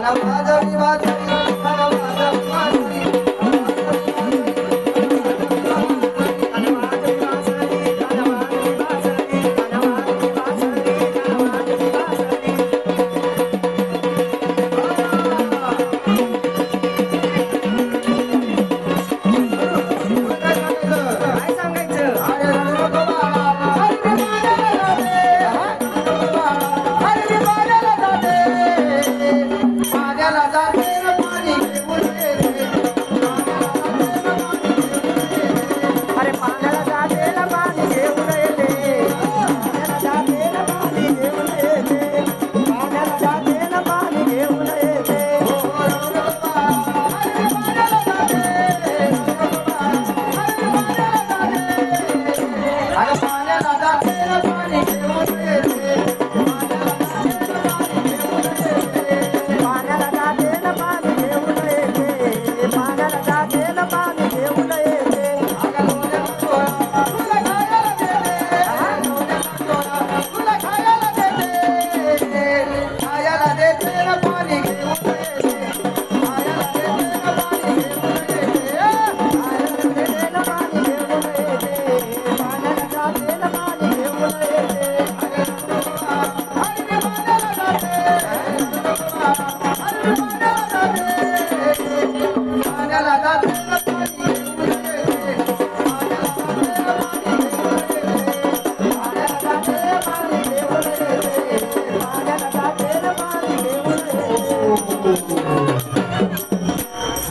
Sana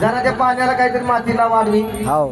जरा त्या पाण्याला काहीतरी मातीला वाढवी. हो